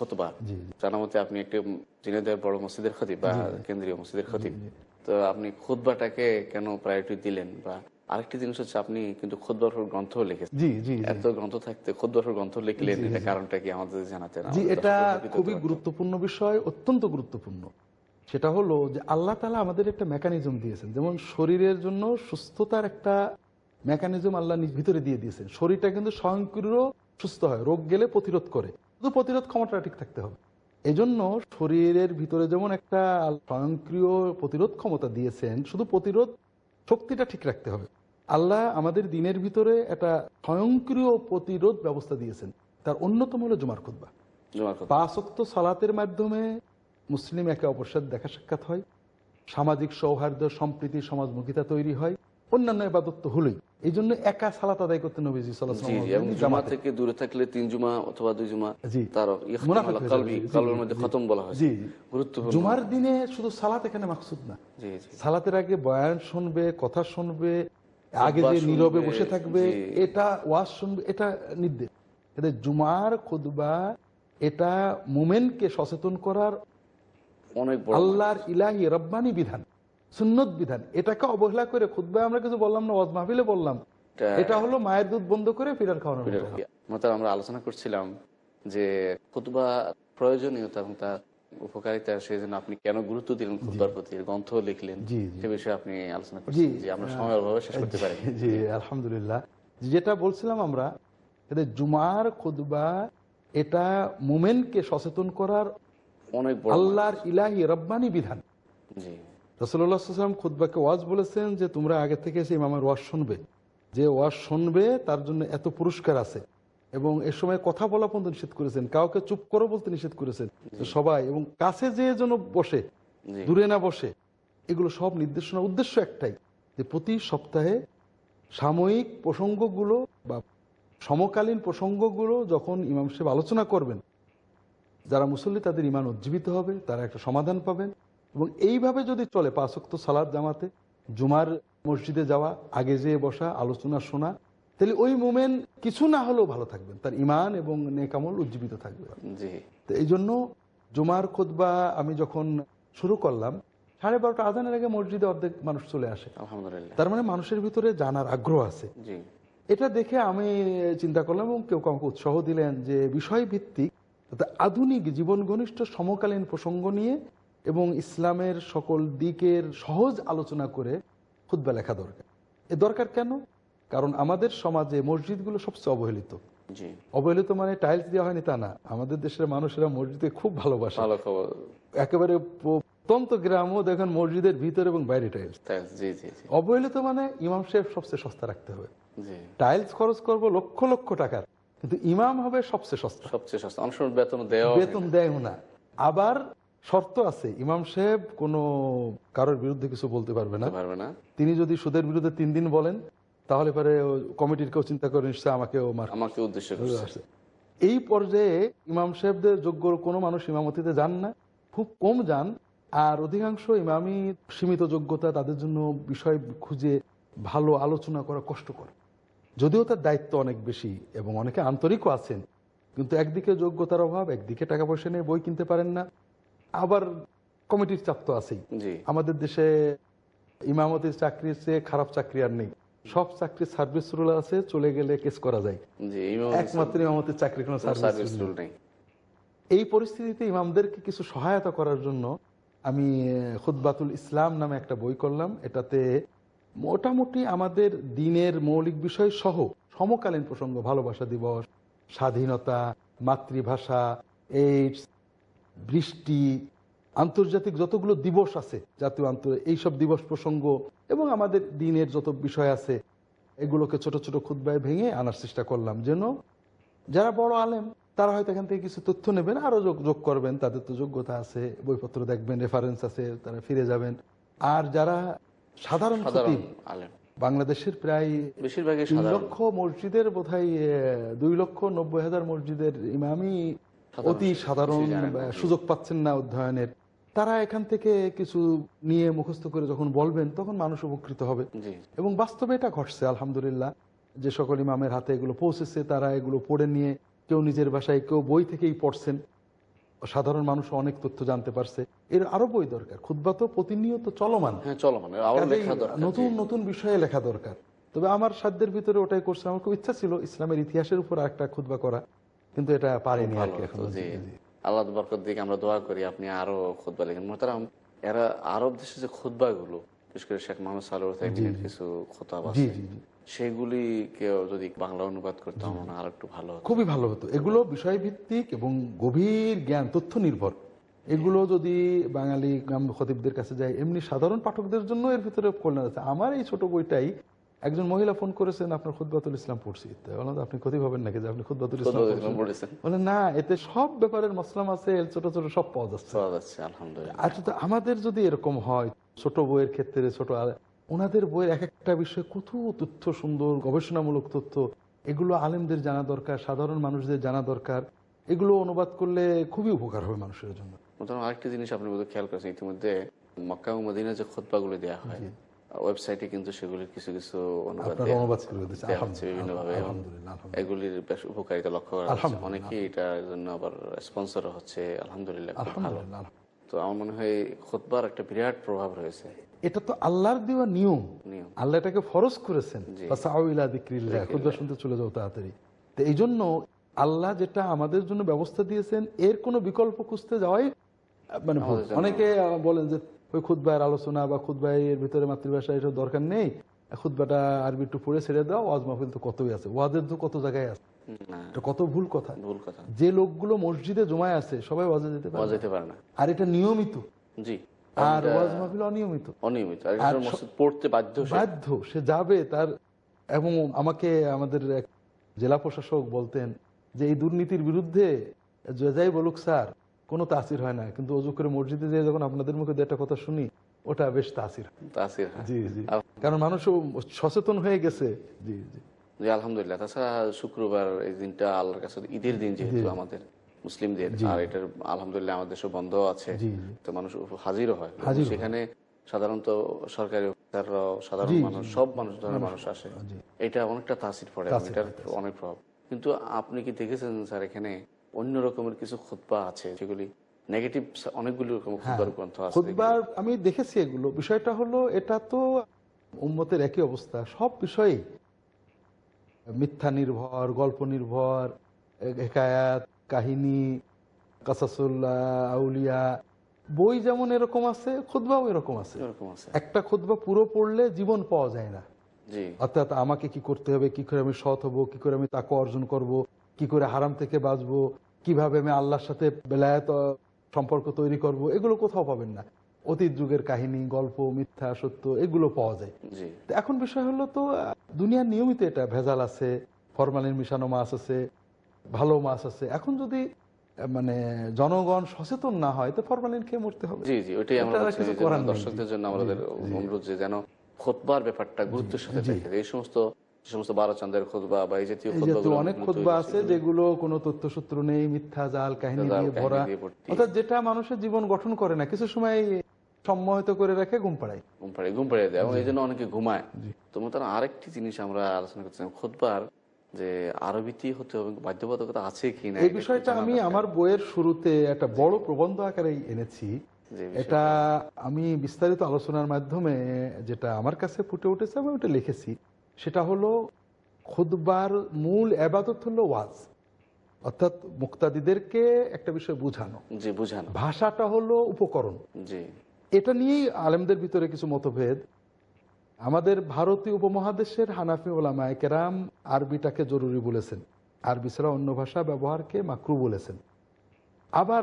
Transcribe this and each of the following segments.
খতবা। জি, জি। জানা মতে আপনি একটি জিনেদের বড় মসজিদের খতিব বা কেন্দ্রীয় মসজিদের খতিব। তো আপনি খুতবাটাকে কেন প্রায়োরিটি দিলেন? বা আরেকটি জিনিস হচ্ছে আপনি কিন্তু গ্রন্থ লিখেছেন। জি জি জি। এত গ্রন্থ থাকতে গ্রন্থ লিখলেন এটা কারণটা কি আমাদের জানাতেন জি এটা খুবই গুরুত্বপূর্ণ বিষয় অত্যন্ত গুরুত্বপূর্ণ। সেটা হলো যে আল্লাহ তালা আমাদের একটা মেকানিজম দিয়েছেন। যেমন শরীরের জন্য সুস্থতার একটা মেকানিজম আল্লাহ ভিতরে দিয়ে দিয়েছেন। শরীরটা কিন্তু স্বয়ংক্রিয় সুস্থ হয় রোগ গেলে প্রতিরোধ করে। শুধু প্রতিরোধ ক্ষমতাটা ঠিক থাকতে হবে। এই জন্য শরীরের ভিতরে যেমন একটা স্বয়ংক্রিয় প্রতিরোধ ক্ষমতা দিয়েছেন শুধু প্রতিরোধ শক্তিটা ঠিক রাখতে হবে। আল্লাহ আমাদের দিনের ভিতরে একটা স্বয়ংক্রিয় প্রতিরোধ ব্যবস্থা দিয়েছেন। তার অন্যতম হলো জুমার খুদ্া। পাঁচক্ত সালাতের মাধ্যমে মুসলিম একে অপরের সাথে দেখা সাক্ষাৎ হয়। সামাজিক সৌহার্দ্য সম্প্রীতি সমাজমুখিতা তৈরি হয়। অন্যান্য এবাদত তো হলোই। এই জন্য একা সালাত আদায় করতে নবীজি জুমা থেকে দূরে থাকলে তিন জুমা অথবা দুই জুমা তার মধ্যে খতম বলা গুরুত্বপূর্ণ। জুমার দিনে শুধু সালাত এখানে মাকসুদ না। সালাতের আগে বয়ান শুনবে কথা শুনবে আগে যে নীরবে বসে থাকবে এটা ওয়াজ শুনবে এটা নির্দেশ। এটা জুমার খুদবা এটা মুমেনকে সচেতন করার অনেক আল্লাহর ইলাহি রব্বানি বিধান। সুন্নত বিধান। এটাকে অবহেলা করে খুদ্া আমরা কিছু বললাম না ওয়াজ মাহফিলে বললাম। এটা- এটা হলো মায়ের দুধ বন্ধ করে ফিরার খাওয়ানো আমরা আলোচনা করছিলাম যে খুতবা প্রয়োজনীয়তা এবং তার উপকারিতা সেই জন্য আপনি কেন গুরুত্ব দিলেন খুতবার প্রতি? গ্রন্থ লিখলেন। সে বিষয়ে আপনি আলোচনা করছেন যে আমরা সময়ের অভাবে শেষ করতে পারি। জি আলহামদুলিল্লাহ। যেটা বলছিলাম আমরা এতে জুমার খুদবা এটা মুমেনকে সচেতন করার অনেক আল্লাহর ইলাহি রব্বানি বিধান। জি রসুল্লাহাম খুদ্বাকে ওয়াজ বলেছেন যে তোমরা আগে থেকে এসে ইমামের ওয়াজ শুনবে। যে ওয়াজ শুনবে তার জন্য এত পুরস্কার আছে। এবং এ সময় কথা বলা পর্যন্ত নিষেধ করেছেন। কাউকে চুপ করো বলতে নিষেধ করেছেন। সবাই এবং কাছে যে যেন বসে দূরে না বসে এগুলো সব নির্দেশনা উদ্দেশ্য একটাই। যে প্রতি সপ্তাহে সাময়িক প্রসঙ্গগুলো বা সমকালীন প্রসঙ্গগুলো যখন ইমাম সাহেব আলোচনা করবেন যারা মুসল্লি তাদের ইমান উজ্জীবিত হবে তারা একটা সমাধান পাবেন। এবং এইভাবে যদি চলে পাঁচক্ত সালাদ জামাতে জুমার মসজিদে যাওয়া আগে যেয়ে বসা আলোচনা শোনা তাহলে ওই মোমেন কিছু না হলেও ভালো থাকবেন। তার ইমান এবং নেকামল উজ্জীবিত থাকবে। তো এই জন্য জুমার খুতবা আমি যখন শুরু করলাম সাড়ে বারোটা আজানের আগে মসজিদে অর্ধেক মানুষ চলে আসে। তার মানে মানুষের ভিতরে জানার আগ্রহ আছে। এটা দেখে আমি চিন্তা করলাম এবং কেউ আমাকে উৎসাহ দিলেন যে বিষয় ভিত্তিক আধুনিক জীবন ঘনিষ্ঠ সমকালীন প্রসঙ্গ নিয়ে এবং ইসলামের সকল দিকের সহজ আলোচনা করে খুদ্া লেখা দরকার। এ দরকার কেন? কারণ আমাদের সমাজে মসজিদগুলো সবচেয়ে অবহেলিত। জি। অবহেলিত মানে টাইলস দেওয়া হয়নি তা না। আমাদের দেশের মানুষেরা মসজিদে খুব ভালোবাসে। একেবারে প্রত্যন্ত গ্রামও দেখেন মসজিদের ভিতরে এবং বাইরে টাইলস অবহেলিত মানে ইমাম সাহেব সবচেয়ে সস্তা রাখতে হবে। টাইলস খরচ করব লক্ষ লক্ষ টাকার কিন্তু ইমাম হবে সবচেয়ে সস্তা। সবচেয়ে সস্তা। বেতন দেয় বেতন দেয় না। আবার শর্ত আছে। ইমাম সাহেব কোনো কারোর বিরুদ্ধে কিছু বলতে পারবে না। পারবে না। তিনি যদি সুদের বিরুদ্ধে তিন দিন বলেন তাহলে পরে কমিটির কেউ চিন্তা করে নিশ্চয় আমাকেও আমাকে উদ্দেশ্য আসে। এই পর্যায়ে ইমাম সাহেবদের যোগ্য কোনো মানুষ ইমামতিতে যান না খুব কম যান আর অধিকাংশ ইমামি সীমিত যোগ্যতা তাদের জন্য বিষয় খুঁজে ভালো আলোচনা করা কষ্টকর। যদিও তার দায়িত্ব অনেক বেশি এবং অনেকে আন্তরিকও আছেন কিন্তু একদিকে যোগ্যতার অভাব একদিকে টাকা পয়সা নিয়ে বই কিনতে পারেন না আবার কমিটির চাপ তো আছেই। আমাদের দেশে ইমামতির চাকরির চেয়ে খারাপ চাকরি আর নেই। সব চাকরি সার্ভিস রুল আছে চলে গেলে কেস করা যায়। একমাত্র ইমামতির চাকরি কোনো সার্ভিস রুল নেই। এই পরিস্থিতিতে ইমামদেরকে কিছু সহায়তা করার জন্য আমি খুদ্বাতুল ইসলাম নামে একটা বই করলাম। এটাতে মোটামুটি আমাদের দিনের মৌলিক বিষয় সহ সমকালীন প্রসঙ্গ ভালোবাসা দিবস স্বাধীনতা মাতৃভাষা এইডস বৃষ্টি আন্তর্জাতিক যতগুলো দিবস আছে জাতীয় আন্তর এইসব দিবস প্রসঙ্গ এবং আমাদের দিনের যত বিষয় আছে এগুলোকে ছোট ছোট খুদ্ায় ভেঙে আনার চেষ্টা করলাম যেন যারা বড় আলেম তারা হয়তো এখান থেকে কিছু তথ্য নেবেন আরও যোগ যোগ করবেন তাদের তো যোগ্যতা আছে বইপত্র দেখবেন রেফারেন্স আছে তারা ফিরে যাবেন। আর যারা সাধারণ বাংলাদেশের প্রায় সাধারণ। লক্ষ মসজিদের বোধহয় দুই লক্ষ নব্বই হাজার মসজিদের ইমামই সাধারণ অতি সাধারণ সুযোগ পাচ্ছেন না অধ্যয়নের। তারা এখান থেকে কিছু নিয়ে মুখস্থ করে যখন বলবেন তখন মানুষ উপকৃত হবে। এবং বাস্তবে এটা ঘটছে আলহামদুলিল্লাহ। যে সকল ইমামের হাতে এগুলো পৌঁছেছে তারা এগুলো পড়ে নিয়ে কেউ নিজের বাসায় কেউ বই থেকেই পড়ছেন। সাধারণ মানুষ অনেক তথ্য জানতে পারছে। এর আরও বই দরকার। খুদ্া তো প্রতিনিয়ত চলমান। হ্যাঁ নতুন নতুন বিষয়ে লেখা দরকার। তবে আমার সাধ্যের ভিতরে ওটাই করছে। আমার খুব ইচ্ছা ছিল ইসলামের ইতিহাসের উপর একটা খুদবা করা। কিন্তু এটা পারিনি আর কি এখন। আল্লাহ বরকত দিকে আমরা দোয়া করি আপনি আরও খুতবা লেখেন। মোহতারাম এরা আরব দেশে যে খুতবা গুলো বিশেষ করে শেখ মোহাম্মদ সাল্লাহ কিছু খোতাব আছে সেগুলি কেউ যদি বাংলা অনুবাদ করতে মনে আরও একটু ভালো খুবই ভালো হতো। এগুলো বিষয়ভিত্তিক এবং গভীর জ্ঞান তথ্য নির্ভর এগুলো যদি বাঙালি গ্রাম খতিবদের কাছে যায় এমনি সাধারণ পাঠকদের জন্য এর ভিতরে কল্যাণ আছে। আমার এই ছোট বইটাই একজন মহিলা ফোন করেছেন আপনার খুদ্বাতুল ইসলাম পড়ছি। আপনি ক্ষতি হবেন নাকি যে আপনি খুদ্বাতুল ইসলাম পড়েছেন? বলে না এতে সব ব্যাপারের মসলাম আছে ছোট ছোট সব পাওয়া যাচ্ছে। আচ্ছা তো আমাদের যদি এরকম হয় ছোট বইয়ের ক্ষেত্রে ছোট ওনাদের বইয়ের এক একটা বিষয়ে কত তথ্য সুন্দর গবেষণামূলক তথ্য এগুলো আলেমদের জানা দরকার সাধারণ মানুষদের জানা দরকার এগুলো অনুবাদ করলে খুবই উপকার হবে মানুষের জন্য। আরেকটা জিনিস আপনি বোধহয় খেয়াল করেছেন ইতিমধ্যে মক্কা ও মদিনা যে খোদবাগুলো দেওয়া হয় ওয়েবসাইটে কিন্তু সেগুলির কিছু কিছু অনুবাদ। এগুলির বেশ উপকারিতা লক্ষ্য করা অনেকেই এটার জন্য আবার স্পন্সর হচ্ছে। আলহামদুলিল্লাহ তো আমার মনে হয় খোদবার একটা বিরাট প্রভাব রয়েছে। এটা তো আল্লাহর দেওয়া নিয়ম। নিয়ম। আল্লাহ এটাকে ফরজ করেছেন। শুনতে চলে যাও তাড়াতাড়ি। তো এই জন্য আল্লাহ যেটা আমাদের জন্য ব্যবস্থা দিয়েছেন এর কোনো বিকল্প খুঁজতে যাওয়াই মানে অনেকে বলেন যে ওই খুদ্বায়ের আলোচনা বা খুদ্বায় এর ভিতরে মাতৃভাষা এসব দরকার নেই। খুদ্বাটা আরবি একটু পড়ে ছেড়ে দাও ওয়াজ মাহফিল তো কতই আছে? ওয়াজের তো কত জায়গায় আছে? এটা কত ভুল কথা। ভুল কথা। যে লোকগুলো মসজিদে জমায় আছে সবাই ওয়াজে যেতে পারে না। যেতে পারে না। আর এটা নিয়মিত। জি। আর ওয়াজ মাহফিল অনিয়মিত। অনিয়মিত। আর মসজিদ পড়তে বাধ্য সে। বাধ্য সে যাবে তার। এবং আমাকে আমাদের জেলা প্রশাসক বলতেন যে এই দুর্নীতির বিরুদ্ধে যে যাই বলুক স্যার কোনো তাসির হয় না। কিন্তু অজু করে মসজিদে যেয়ে যখন আপনাদের মুখে দু একটা কথা শুনি ওটা বেশ তাসির। তাসির জি জি। কারণ মানুষও সচেতন হয়ে গেছে। জি জি। জি আলহামদুলিল্লাহ। তাছাড়া শুক্রবার এই দিনটা আল্লাহর কাছে ঈদের দিন যেহেতু আমাদের মুসলিমদের। আর এটার আলহামদুলিল্লাহ আমাদের সব বন্ধ আছে। তো মানুষ হাজিরও হয়। সেখানে সাধারণত সরকারি সাধারণ মানুষ সব মানুষ ধরনের মানুষ। আসে। এটা অনেকটা তাসির পড়ে এটার অনেক প্রভাব। কিন্তু আপনি কি দেখেছেন স্যার এখানে অন্য রকমের কিছু খুতবা আছে যেগুলি নেগেটিভ অনেকগুলি রকম খুতবার গ্রন্থ আছে খুতবার আমি দেখেছি এগুলো। বিষয়টা হলো এটা তো উম্মতের একই অবস্থা। সব বিষয়েই মিথ্যা নির্ভর গল্প নির্ভর হেকায়াত কাহিনী কাসাসুল্লাহ আউলিয়া। বই যেমন এরকম আছে খুতবাও এরকম আছে। একটা খুতবা পুরো পড়লে জীবন পাওয়া যায় না। অর্থাৎ আমাকে কি করতে হবে কি করে আমি সৎ হব কি করে আমি তাকে অর্জন করব কি করে হারাম থেকে বাঁচবো কীভাবে আমি আল্লাহর সাথে বেলায়ত সম্পর্ক তৈরি করব এগুলো কোথাও পাবেন না। অতীত যুগের কাহিনী গল্প মিথ্যা সত্য এগুলো পাওয়া যায়। তো এখন বিষয় হলো তো দুনিয়ার নিয়মিত এটা ভেজাল আছে ফরমালিন মিশানো মাছ আছে ভালো মাছ আছে। এখন যদি মানে জনগণ সচেতন না হয় তো ফরমালিন খেয়ে মরতে হবে। জি জি ওইটাই আমরা। দর্শকদের জন্য আমাদের অনুরোধ যে যেন খোদবার ব্যাপারটা গুরুত্বের সাথে এই সমস্ত সমস্ত বারো চান্দের খোদবা বা এই জাতীয় অনেক খুতবা আছে যেগুলো কোনো তথ্যসূত্র নেই মিথ্যা জাল কাহিনী দিয়ে ভরা। অর্থাৎ যেটা মানুষের জীবন গঠন করে না কিছু সময় সম্মোহিত করে রেখে ঘুম পাড়ায়। ঘুম পাড়িয়ে ঘুম পাড়িয়ে দেয়। এবং এই জন্য অনেকে ঘুমায়। তো তার আরেকটি জিনিস আমরা আলোচনা করছিলাম খোদবার যে আরবিতে হতে হবে বাধ্যবাধকতা আছে কি না এই বিষয়টা আমি আমার বইয়ের শুরুতে একটা বড় প্রবন্ধ আকারে এনেছি। এটা আমি বিস্তারিত আলোচনার মাধ্যমে যেটা আমার কাছে ফুটে উঠেছে আমি ওটা লিখেছি। সেটা হলো খুদবার মূল আবাদত হলো ওয়াজ। অর্থাৎ মুক্তাদিদেরকে একটা বিষয় বোঝানো। জি বুঝানো। ভাষাটা হলো উপকরণ। জি। এটা নিয়েই আলেমদের ভিতরে কিছু মতভেদ। আমাদের ভারতীয় উপমহাদেশের হানাফি ওলামায় কেরাম আরবিটাকে জরুরি বলেছেন। আরবি ছাড়া অন্য ভাষা ব্যবহারকে মাকরু বলেছেন। আবার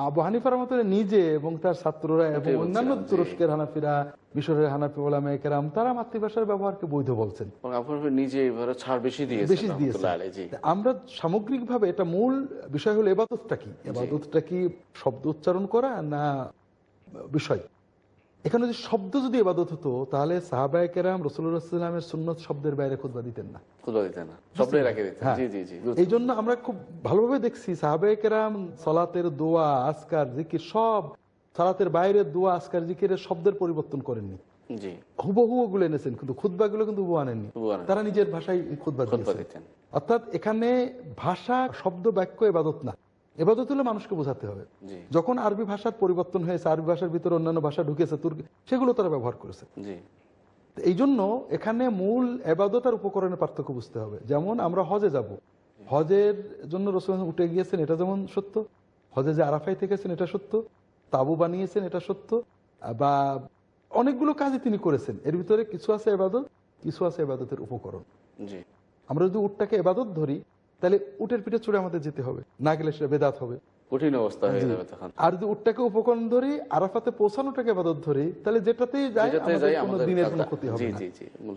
আবু হানিফার মতো নিজে এবং তার ছাত্ররা এবং অন্যান্য। তুরস্কের হানাফিরা মিশরের হানাফি ওলামায় কেরাম তারা মাতৃভাষার ব্যবহারকে বৈধ বলছেন। নিজে ছাড় বেশি দিয়ে বেশি দিয়েছে আমরা সামগ্রিকভাবে এটা মূল বিষয় হলো এবাদতটা কি? এবাদতটা কি শব্দ উচ্চারণ করা না বিষয়? এখানে যদি শব্দ যদি এবাদত হতো তাহলে সাহাবায় কেরাম রসুল্লাহামের সুন্নত শব্দের বাইরে খুদবা দিতেন না। হ্যাঁ। এই জন্য আমরা খুব ভালোভাবে দেখছি সাহাবায় কেরাম সলাতের দোয়া আসকার জিকির সব সালাতের বাইরের দোয়া আসকার জিকিরের শব্দের পরিবর্তন করেননি। হুবহু ওগুলো এনেছেন কিন্তু খুদবাগুলো কিন্তু হুবহু আনেননি। তারা নিজের ভাষায় দিয়েছেন। অর্থাৎ এখানে ভাষা শব্দ বাক্য এবাদত না। এবাদত হলে মানুষকে বোঝাতে হবে। যখন আরবি ভাষার পরিবর্তন হয়েছে আরবি ভাষার ভিতরে অন্যান্য ভাষা ঢুকেছে তুর্কি সেগুলো তারা ব্যবহার করেছে। এই জন্য এখানে মূল এবাদত আর উপকরণের পার্থক্য বুঝতে হবে। যেমন আমরা হজে যাব। হজের জন্য রসুল উঠে গিয়েছেন এটা যেমন সত্য। হজে যে আরাফাই থেকেছেন এটা সত্য। তাবু বানিয়েছেন এটা সত্য। বা অনেকগুলো কাজই তিনি করেছেন। এর ভিতরে কিছু আছে এবাদত কিছু আছে এবাদতের উপকরণ। আমরা যদি উটটাকে এবাদত ধরি তাহলে উটের পিঠে চড়ে আমাদের যেতে হবে। না গেলে সেটা বেদাত হবে। কঠিন অবস্থা হয়ে যাবে তখন। আর যদি উটটাকে উপকরণ ধরি আরাফাতে পৌঁছানোটাকে ধরি তাহলে যেটাতেই যাই যেটাতে কোনো দিনের কোনো ক্ষতি হবে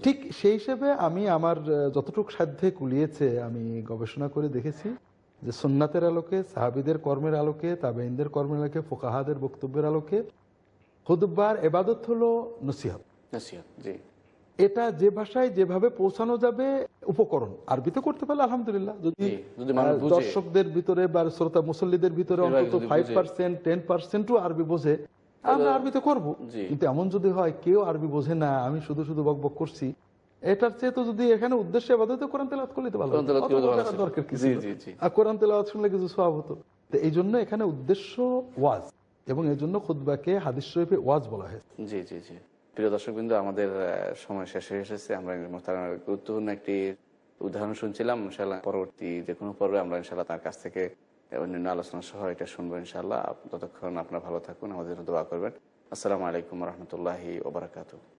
ঠিক সেই হিসেবে আমি আমার যতটুকু সাধ্যে কুলিয়েছে আমি গবেষণা করে দেখেছি যে সুন্নাতের আলোকে সাহাবিদের কর্মের আলোকে তাবেইনদের কর্মের আলোকে ফোকাহাদের বক্তব্যের আলোকে খুদবার এবাদত হলো নসিহত। নসিহত, জি। এটা যে ভাষায় যেভাবে পৌঁছানো যাবে উপকরণ। আরবিতে করতে পারলে আলহামদুলিল্লাহ। যদি। দর্শকদের ভিতরে বা শ্রোতা মুসল্লিদের ভিতরে অন্তত ফাইভ পার্সেন্ট টেন পার্সেন্টও আরবি বোঝে আমরা আরবিতে করব। কিন্তু এমন যদি হয় কেউ আরবি বোঝে না আমি শুধু শুধু বক বক করছি। এটার চেয়ে তো যদি এখানে উদ্দেশ্যে আবাদত কোরআন তেলাওয়াত করলে তো ভালো। দরকার। আর কোরআন তেলাওয়াত শুনলে কিছু সওয়াব হতো। তো এই জন্য এখানে উদ্দেশ্য ওয়াজ এবং এই জন্য খুতবাকে হাদিস শরীফে ওয়াজ বলা হয়েছে। জি জি জি। প্রিয় দর্শক বিন্দু আমাদের সময় শেষ হয়ে এসেছে। আমরা তার গুরুত্বপূর্ণ একটি উদাহরণ শুনছিলাম। ইনশাল্লাহ পরবর্তী যে কোনো পর্বে আমরা ইনশাল্লাহ তার কাছ থেকে অন্যান্য আলোচনা সহ এটা শুনব ইনশাল্লাহ ততক্ষণ আপনারা ভালো থাকুন, আমাদের দোয়া করবেন। আসসালামু আলাইকুম রহমতুল্লাহি ওবরাকাতু